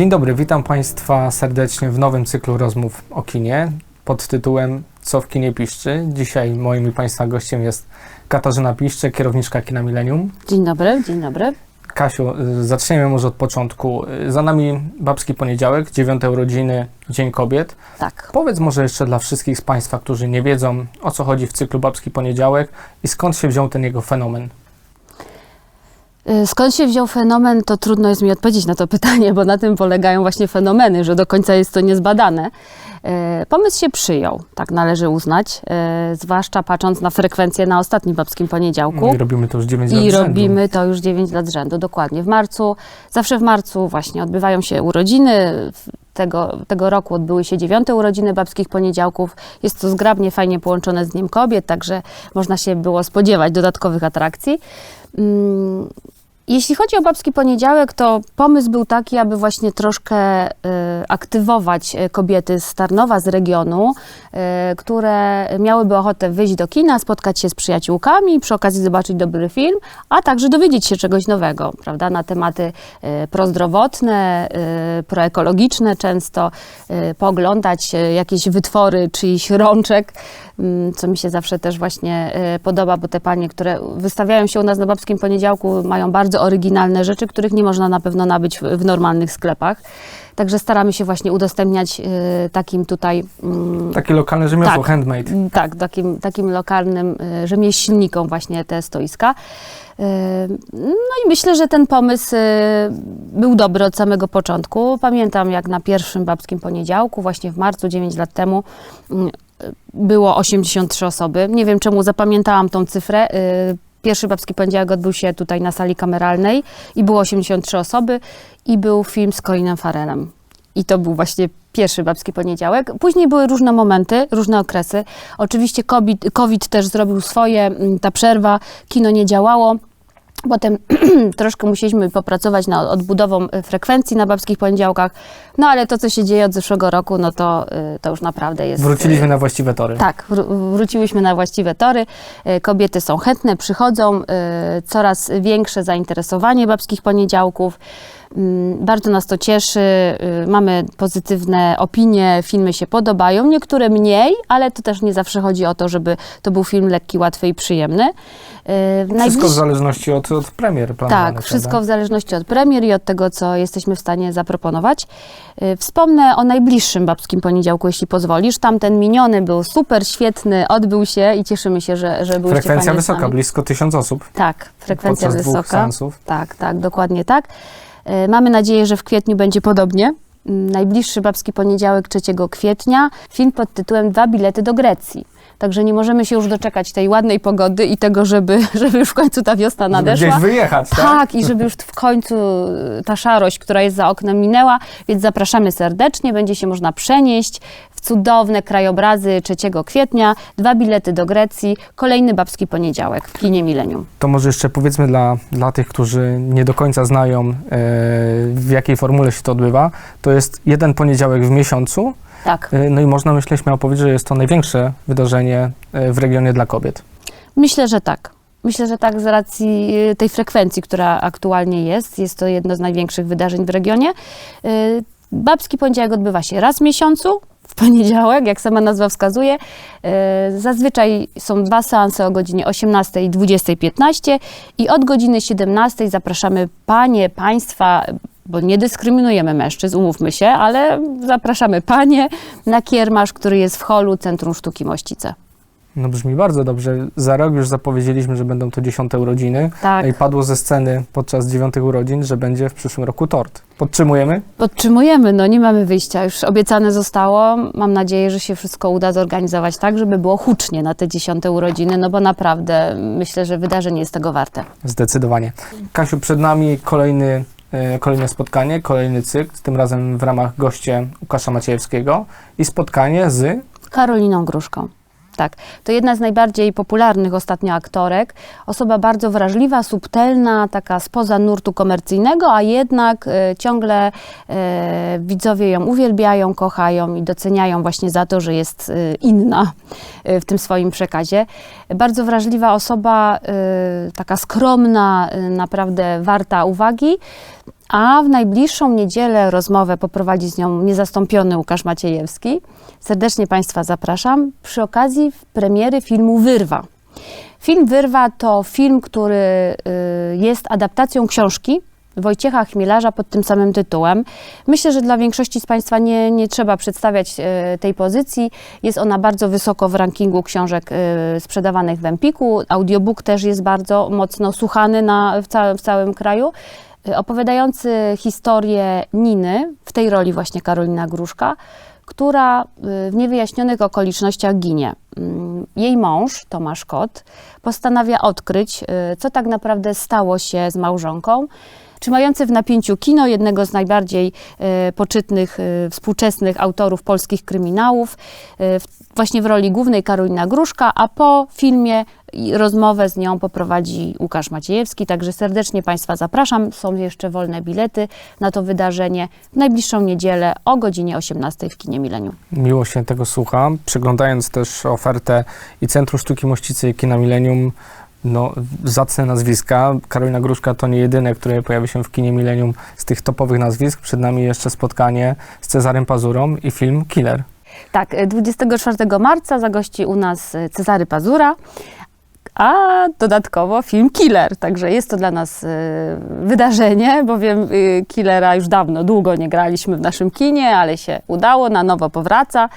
Dzień dobry, witam Państwa serdecznie w nowym cyklu rozmów o kinie pod tytułem Co w kinie piszczy. Dzisiaj moim i Państwa gościem jest Katarzyna Piszcze, kierowniczka Kina Millennium. Dzień dobry, dzień dobry. Kasiu, y, zaczniemy może od początku. Y, Za nami Babski Poniedziałek, dziewiąte urodziny, Dzień Kobiet. Tak. Powiedz może jeszcze dla wszystkich z Państwa, którzy nie wiedzą, o co chodzi w cyklu Babski Poniedziałek i skąd się wziął ten jego fenomen. Y, Skąd się wziął fenomen, to trudno jest mi odpowiedzieć na to pytanie, bo na tym polegają właśnie fenomeny, że do końca jest to niezbadane. Y, Pomysł się przyjął, tak należy uznać, y, zwłaszcza patrząc na frekwencję na ostatnim babskim poniedziałku. I robimy to już 9 lat I robimy to już 9 lat z rzędu, dokładnie. W marcu, zawsze w marcu właśnie odbywają się urodziny. Tego, tego roku odbyły się dziewiąte urodziny babskich poniedziałków. Jest to zgrabnie, fajnie połączone z Dniem Kobiet, także można się było spodziewać dodatkowych atrakcji. Jeśli chodzi o babski poniedziałek, to pomysł był taki, aby właśnie troszkę y, aktywować y, kobiety z Tarnowa, z regionu, y, które miałyby ochotę wyjść do kina, spotkać się z przyjaciółkami, przy okazji zobaczyć dobry film, a także dowiedzieć się czegoś nowego, prawda, na tematy prozdrowotne, proekologiczne często, pooglądać y, jakieś wytwory czyichś rączek, mm, co mi się zawsze też właśnie podoba, bo te panie, które wystawiają się u nas na babskim poniedziałku, mają bardzo oryginalne rzeczy, których nie można na pewno nabyć w, w normalnych sklepach. Także staramy się właśnie udostępniać y, takim tutaj mm, Takie lokalne rzemiosło, Tak. handmade. tak, takim, takim lokalnym y, rzemieślnikom właśnie te stoiska. Y, No i myślę, że ten pomysł y, był dobry od samego początku. Pamiętam, jak na pierwszym babskim poniedziałku, właśnie w marcu, 9 lat temu, mm, było 83 osoby. Nie wiem, czemu zapamiętałam tą cyfrę. Y, Pierwszy babski poniedziałek odbył się tutaj na sali kameralnej i było 83 osoby i był film z Colinem Farrellem. I to był właśnie pierwszy babski poniedziałek. Później były różne momenty, różne okresy. Oczywiście COVID, COVID też zrobił swoje, mm, ta przerwa, kino nie działało. Potem troszkę musieliśmy popracować nad odbudową y, frekwencji na babskich poniedziałkach. No ale to, co się dzieje od zeszłego roku, no to, y, to już naprawdę jest... y, Wróciliśmy na właściwe tory. tak, wró- wróciłyśmy na właściwe tory. Kobiety są chętne, przychodzą, coraz większe zainteresowanie babskich poniedziałków. Mm, Bardzo nas to cieszy, e, mamy pozytywne opinie, filmy się podobają, niektóre mniej, ale to też nie zawsze chodzi o to, żeby to był film lekki, łatwy i przyjemny. W Wszystko w zależności od, od premier tak, wszystko w zależności od premier i od tego, co jesteśmy w stanie zaproponować. Y, Wspomnę o najbliższym babskim poniedziałku, jeśli pozwolisz. Tamten miniony był super, świetny, odbył się i cieszymy się, że, że byłyście Frekwencja wysoka, blisko tysiąc osób. Tak, frekwencja podczas dwóch wysoka. seansów. Tak, tak, dokładnie tak. Y, Mamy nadzieję, że w kwietniu będzie podobnie. Mm, Najbliższy babski poniedziałek 3 kwietnia. Film pod tytułem Dwa bilety do Grecji. Także nie możemy się już doczekać tej ładnej pogody i tego, żeby, żeby już w końcu ta wiosna nadeszła. gdzieś wyjechać, tak? Tak, i żeby już w końcu y, ta szarość, która jest za oknem, minęła, więc zapraszamy serdecznie. Będzie się można przenieść w cudowne krajobrazy 3 kwietnia. Dwa bilety do Grecji, kolejny babski poniedziałek w kinie Millennium. To może jeszcze powiedzmy dla, dla tych, którzy nie do końca znają, e, w jakiej formule się to odbywa. To jest jeden poniedziałek w miesiącu. Tak, E, no i można, myślę, śmiało powiedzieć, że jest to największe wydarzenie e, w regionie dla kobiet. myślę, że tak. Myślę, że tak z racji y, tej frekwencji, która aktualnie jest. Jest to jedno z największych wydarzeń w regionie. Y, Babski poniedziałek odbywa się raz w miesiącu, w poniedziałek, jak sama nazwa wskazuje. Y, Zazwyczaj są dwa seanse o godzinie 18 i 20.15 i od godziny 17 zapraszamy panie, państwa, bo nie dyskryminujemy mężczyzn, umówmy się, ale zapraszamy panie na kiermasz, który jest w holu Centrum Sztuki Mościce. No brzmi bardzo dobrze. Za rok już zapowiedzieliśmy, że będą to dziesiąte urodziny. Tak. I padło ze sceny podczas dziewiątych urodzin, że będzie w przyszłym roku tort. Podtrzymujemy? Podtrzymujemy, no nie mamy wyjścia. Już obiecane zostało. Mam nadzieję, że się wszystko uda zorganizować tak, żeby było hucznie na te dziesiąte urodziny, no bo naprawdę myślę, że wydarzenie jest tego warte. Zdecydowanie. Kasiu, przed nami kolejny, e, kolejne spotkanie, kolejny cykl, tym razem w ramach goście Łukasza Maciejewskiego i spotkanie z Karoliną Gruszką. Tak, to jedna z najbardziej popularnych ostatnio aktorek. Osoba bardzo wrażliwa, subtelna, taka spoza nurtu komercyjnego, a jednak e, ciągle e, widzowie ją uwielbiają, kochają i doceniają właśnie za to, że jest e, inna w tym swoim przekazie. Bardzo wrażliwa osoba, taka skromna, naprawdę warta uwagi A w najbliższą niedzielę rozmowę poprowadzi z nią niezastąpiony Łukasz Maciejewski. Serdecznie Państwa zapraszam przy okazji premiery filmu Wyrwa. Film Wyrwa to film, który y, jest adaptacją książki Wojciecha Chmielarza pod tym samym tytułem. Myślę, że dla większości z Państwa nie, nie trzeba przedstawiać y, tej pozycji. Jest ona bardzo wysoko w rankingu książek y, sprzedawanych w Empiku. Audiobook też jest bardzo mocno słuchany na, w, całym, w całym kraju. Y, Opowiadający historię Niny, w tej roli właśnie Karolina Gruszka, która w niewyjaśnionych okolicznościach ginie. Mm, Jej mąż, Tomasz Kot, postanawia odkryć, co tak naprawdę stało się z małżonką. Trzymający w napięciu kino jednego z najbardziej y, poczytnych y, współczesnych autorów polskich kryminałów, w, właśnie w roli głównej Karolina Gruszka, a po filmie rozmowę z nią poprowadzi Łukasz Maciejewski. Także serdecznie Państwa zapraszam. Są jeszcze wolne bilety na to wydarzenie w najbliższą niedzielę o godzinie 18 w kinie Milenium. Miło się tego słucha. Przeglądając też ofertę i Centrum Sztuki Mościcy i Kina Millennium, no, zacne nazwiska. Karolina Gruszka to nie jedyne, które pojawi się w kinie Millennium z tych topowych nazwisk. Przed nami jeszcze spotkanie z Cezarym Pazurą i film Killer. Tak, y, 24 marca zagości u nas Cezary Pazura, a dodatkowo film Killer. Także jest to dla nas y, wydarzenie, bowiem y, Killera już dawno, długo nie graliśmy w naszym kinie, ale się udało, na nowo powraca.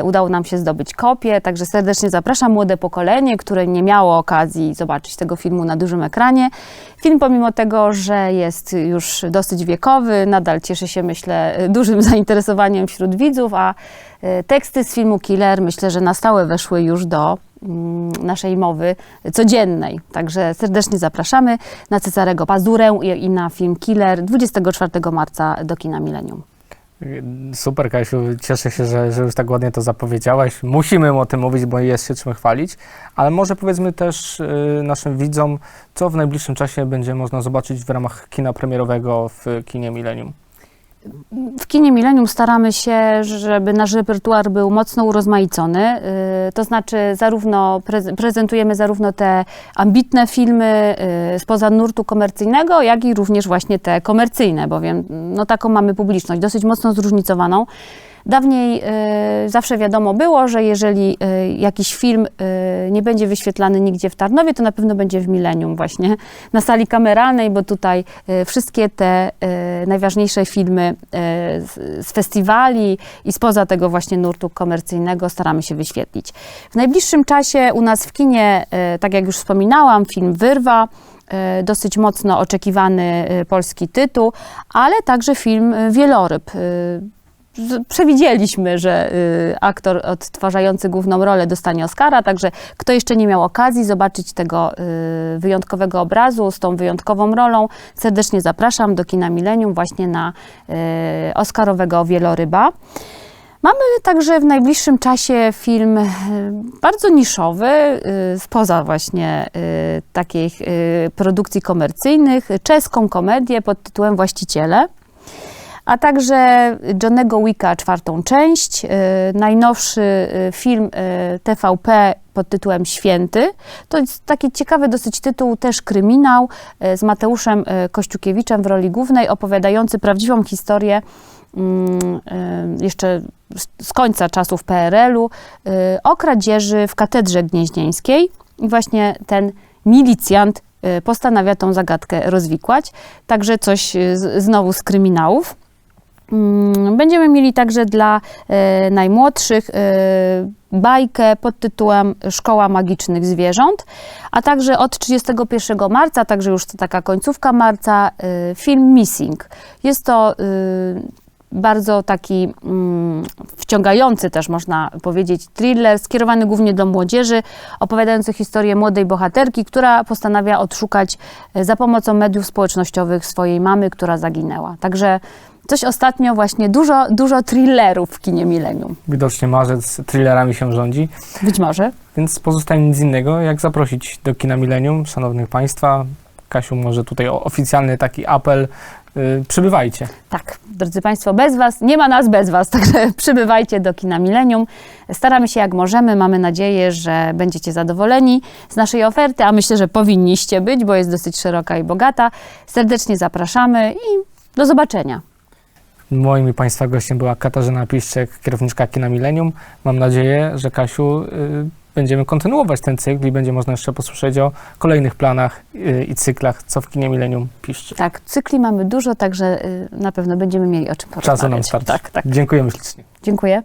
Y, udało nam się zdobyć kopię, także serdecznie zapraszam młode pokolenie, które nie miało okazji zobaczyć tego filmu na dużym ekranie. Film, pomimo tego, że jest już dosyć wiekowy, nadal cieszy się, myślę, dużym zainteresowaniem wśród widzów, a y, teksty z filmu Killer myślę, że na stałe weszły już do naszej mowy codziennej. Także serdecznie zapraszamy na Cezarego Pazurę i, i na film Killer 24 marca do kina Millennium. Super, Kasiu, cieszę się, że, że już tak ładnie to zapowiedziałaś. Musimy o tym mówić, bo jest się czym chwalić, ale może powiedzmy też y, naszym widzom, co w najbliższym czasie będzie można zobaczyć w ramach kina premierowego w kinie Millennium. W kinie Millennium staramy się, żeby nasz repertuar był mocno urozmaicony. Yy, To znaczy, zarówno prez- prezentujemy zarówno te ambitne filmy yy, spoza nurtu komercyjnego, jak i również właśnie te komercyjne, bowiem no, taką mamy publiczność, dosyć mocno zróżnicowaną. Dawniej y, zawsze wiadomo było, że jeżeli y, jakiś film y, nie będzie wyświetlany nigdzie w Tarnowie, to na pewno będzie w Millennium właśnie, na sali kameralnej, bo tutaj y, wszystkie te y, najważniejsze filmy y, z, z festiwali i spoza tego właśnie nurtu komercyjnego staramy się wyświetlić. W najbliższym czasie u nas w kinie, y, tak jak już wspominałam, film Wyrwa, dosyć mocno oczekiwany polski tytuł, ale także film Wieloryb. Przewidzieliśmy, że y, aktor odtwarzający główną rolę dostanie Oscara, także kto jeszcze nie miał okazji zobaczyć tego y, wyjątkowego obrazu z tą wyjątkową rolą, serdecznie zapraszam do kina Millennium właśnie na y, Oscarowego Wieloryba. Mamy także w najbliższym czasie film bardzo niszowy, spoza właśnie takich produkcji komercyjnych, czeską komedię pod tytułem Właściciele a także Johnego Wicka czwartą część, y, najnowszy y, film y, TVP pod tytułem Święty. To jest taki ciekawy dosyć tytuł, też kryminał z Mateuszem Kościukiewiczem w roli głównej, opowiadający prawdziwą historię mm, jeszcze z- końca czasów PRL-u o kradzieży w katedrze gnieźnieńskiej. I właśnie ten milicjant postanawia tą zagadkę rozwikłać. Także coś znowu z kryminałów. Mm, Będziemy mieli także dla e, najmłodszych e, bajkę pod tytułem Szkoła Magicznych Zwierząt, a także od 31 marca, także już to taka końcówka marca, e, film Missing. Jest to bardzo taki mm, wciągający też można powiedzieć thriller, skierowany głównie do młodzieży, opowiadający historię młodej bohaterki, która postanawia odszukać za pomocą mediów społecznościowych swojej mamy, która zaginęła. Także coś ostatnio właśnie dużo, dużo thrillerów w kinie Millennium. Widocznie marzec thrillerami się rządzi, Być może. więc pozostaje nic innego, jak zaprosić do kina Millennium szanownych Państwa. Kasiu, może tutaj oficjalny taki apel, y, przybywajcie. Tak, drodzy Państwo, bez Was, nie ma nas bez Was, także przybywajcie do kina Millennium. Staramy się jak możemy, mamy nadzieję, że będziecie zadowoleni z naszej oferty, a myślę, że powinniście być, bo jest dosyć szeroka i bogata. Serdecznie zapraszamy i Do zobaczenia. Moim i Państwa gościem była Katarzyna Piszczek, kierowniczka Kina Millennium. Mam nadzieję, że Kasiu, y, będziemy kontynuować ten cykl i będzie można jeszcze posłyszeć o kolejnych planach y, i cyklach, co w Kinie Millennium piszczy. Tak, cykli mamy dużo, także y, na pewno będziemy mieli o czym porozmawiać. Czasu nam starczy. Tak, tak. Dziękujemy ślicznie. Dziękuję.